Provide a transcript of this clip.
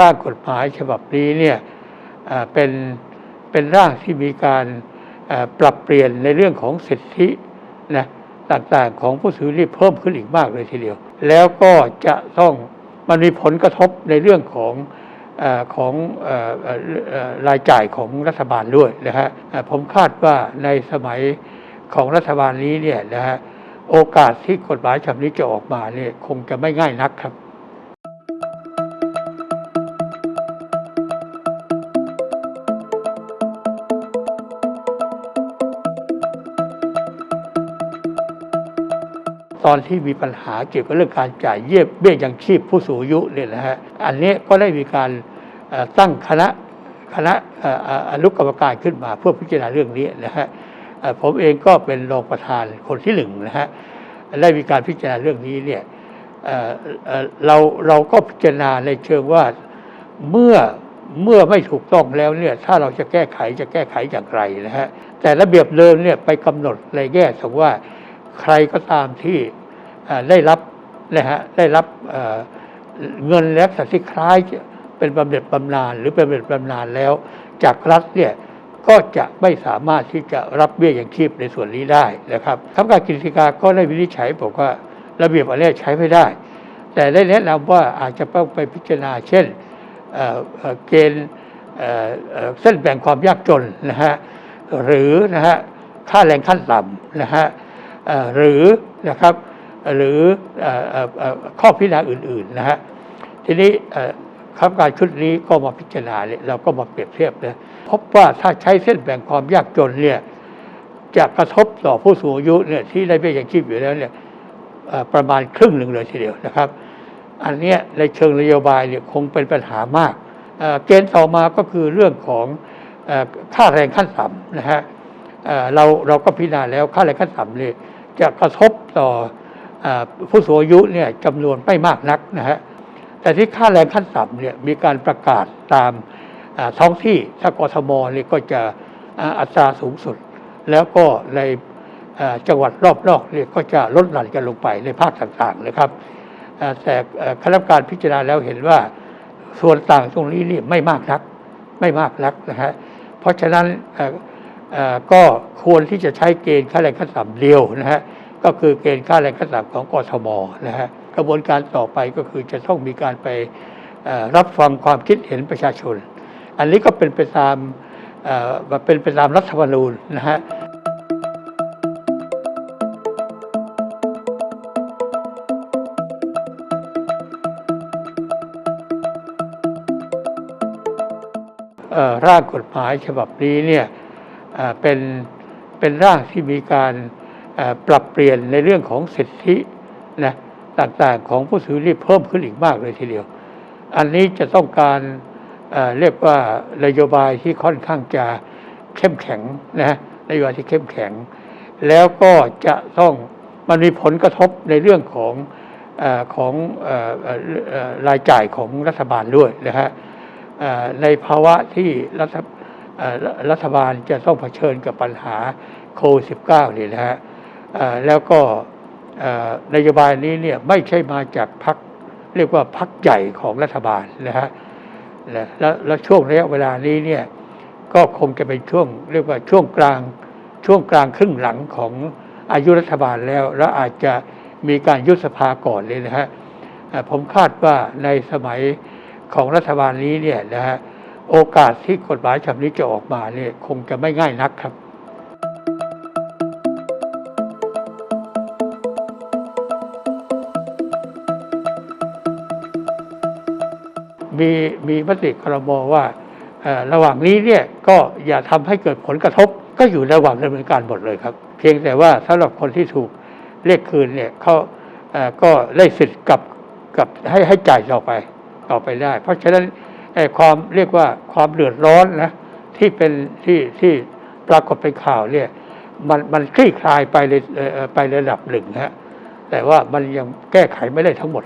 ร่างกฎหมายฉบับนี้เนี่ยเป็นเป็นร่างที่มีการปรับเปลี่ยนในเรื่องของสิทธินะต่างๆของผู้ถือรีเพิ่มขึ้นอีกมากเลยทีเดียว แล้วก็จะต้องมันมีผลกระทบในเรื่องของอของออรายจ่ายของรัฐบาลด้วยนะฮะผมคาดว่าในสมัยของรัฐบาลนี้เนี่ยนะฮะโอกาสที่กฎหมายฉบับนี้จะออกมาเนี่ยคงจะไม่ง่ายนักครับ ตอนที่มีปัญหาเกี่ยวกับเรื่องการจ่ายเยี่ยเบี้ยยังชีพผู้สูงอายุเนี่ยนะฮะอันนี้ก็ได้มีการตั้งคณะคณะอนุกรรมการขึ้นมาเพื่อพิจารณาเรื่องนี้นะฮะผมเองก็เป็นรองประธานคนที่หนึ่งนะฮะได้มีการพิจารณาเรื่องนี้เนี่ยเราเราก็พิจารณาในเชิงว่าเมื่อเมื่อไม่ถูกต้องแล้วเนี่ยถ้าเราจะแก้ไขจะแก้ไขอย่างไรนะฮะแต่ระเบียบเดิมเนี่ยไปกำหนดในแง่สมว่า ใครก็ตามที่ได้รับนะฮะได้รับเเงินและสัตว์ที่คล้ายเป็นบำเหน็จบำนาญหรือเป็นบำเหน็จบำนาญแล้ว จากรัฐเนี่ยก็จะไม่สามารถที่จะรับเบี้ยอย่างชีพในส่วนนี้ได้นะครับทำการกิจการก็ได้วินิจฉัยบอกว่าระเบียบอันนี้ใช้ไม่ได้ แต่ได้แนะนำว่าอาจจะต้องไปพิจารณา เช่นเเเกณฑ์เส้นแบ่งความยากจนนะฮะหรือนะฮะค่าแรงขั้นต่ำนะฮะ หรือนะครับหรือข้อพิจารณาอื่นๆนะฮะทีนี้คณะกรรมการชุดนี้ก็มาพิจารณาเนี่ยเราก็มาเปรียบเทียบนะพบว่าถ้าใช้เส้นแบ่งความยากจนเนี่ยจะกระทบต่อผู้สูงอายุเนี่ยที่ได้เบี้ยยังชีพอยู่แล้วเนี่ยประมาณครึ่งหนึ่งเลยทีเดียวนะครับ อันนี้ในเชิงนโยบายเนี่ยคงเป็นปัญหามาก เกณฑ์ต่อมาก็คือเรื่องของค่าแรงขั้นต่ำนะฮะ เราเราก็พิจารณาแล้วค่าแรงขั้นต่ำเนี่ยจะกระทบต่ออผู้สูงอายุเนี่ยจำนวนไม่มากนักนะฮะแต่ที่ค่าแรงขั้นต่ำเนี่ยมีการประกาศตามท้องที่ถ้ากทมเนี่ยก็จะอัตราสูงสุด แล้วก็ในจังหวัดรอบนอกเนี่ยก็จะลดหลั่นกันลงไปในภาคต่างๆนะครับแต่คณะกรรมการพิจารณาแล้วเห็นว่าส่วนต่างตรงนี้นี่ไม่มากนักไม่มากนักนะฮะเพราะฉะนั้น ก็ควรที่จะใช้เกณฑ์ค่าแรงขั้นต่ำเดียวนะฮะก็คือเกณฑ์ค่าแรงขั้นต่ำของกทมนะฮะกระบวนการต่อไปก็คือจะต้องมีการไปรับฟังความคิดเห็นประชาชน อันนี้ก็เป็นไปตามเป็นไปตามรัฐธรรมนูญนะฮะร่างกฎหมายฉบับนี้เนี่ย เป็นเป็นร่างที่มีการปรับเปลี่ยนในเรื่องของสิทธินะต่างๆของผู้ถือรีเพิ่มขึ้นอีกมากเลยทีเดียว อันนี้จะต้องการเรียกว่านโยบายที่ค่อนข้างจะเข้มแข็งนะนโยบายที่เข้มแข็ง แล้วก็จะต้องมันมีผลกระทบในเรื่องของอของรายจ่ายของรัฐบาลด้วยนะฮะในภาวะที่รัฐ รัฐบาลจะต้องเผชิญกับปัญหาโควิด -19 นี่นะฮะแล้วก็นโยบายนี้เนี่ยไม่ใช่มาจากพักเรียกว่าพักใหญ่ของรัฐบาลนะฮะแล,แล้วแล้วช่วงระยะเวลานี้เนี่ยก็คงจะเป็นช่วงเรียกว่าช่วงกลางช่วงกลางครึ่งหลังของอายุรัฐบาลแล้ว แล้วอาจจะมีการยุบสภาก่อนเลยนะฮะผมคาดว่าในสมัยของรัฐบาลนี้เนี่ยนะฮะ โอกาสที่กฎหมายฉบับนี้จะออกมาเนี่ยคงจะไม่ง่ายนักครับมีมีมติครมว่าเอ่อระหว่างนี้เนี่ยก็อย่าทำให้เกิดผลกระทบ ก็อยู่ระหว่างดำเนินการหมดเลยครับ เพียงแต่ว่าสำหรับคนที่ถูกเรียกคืนเนี่ยเขาเอ่อก็ได้สิทธิ์กับกับให้ให้จ่ายต่อไปต่อไปได้ เพราะฉะนั้น ความเรียกว่าความเดือดร้อนนะที่เป็นที่ที่ปรากฏเป็นข่าวเนี่ยมันมันคลี่คลายไปเลยไประดับหนึ่งฮะแต่ว่ามันยังแก้ไขไม่ได้ทั้งหมด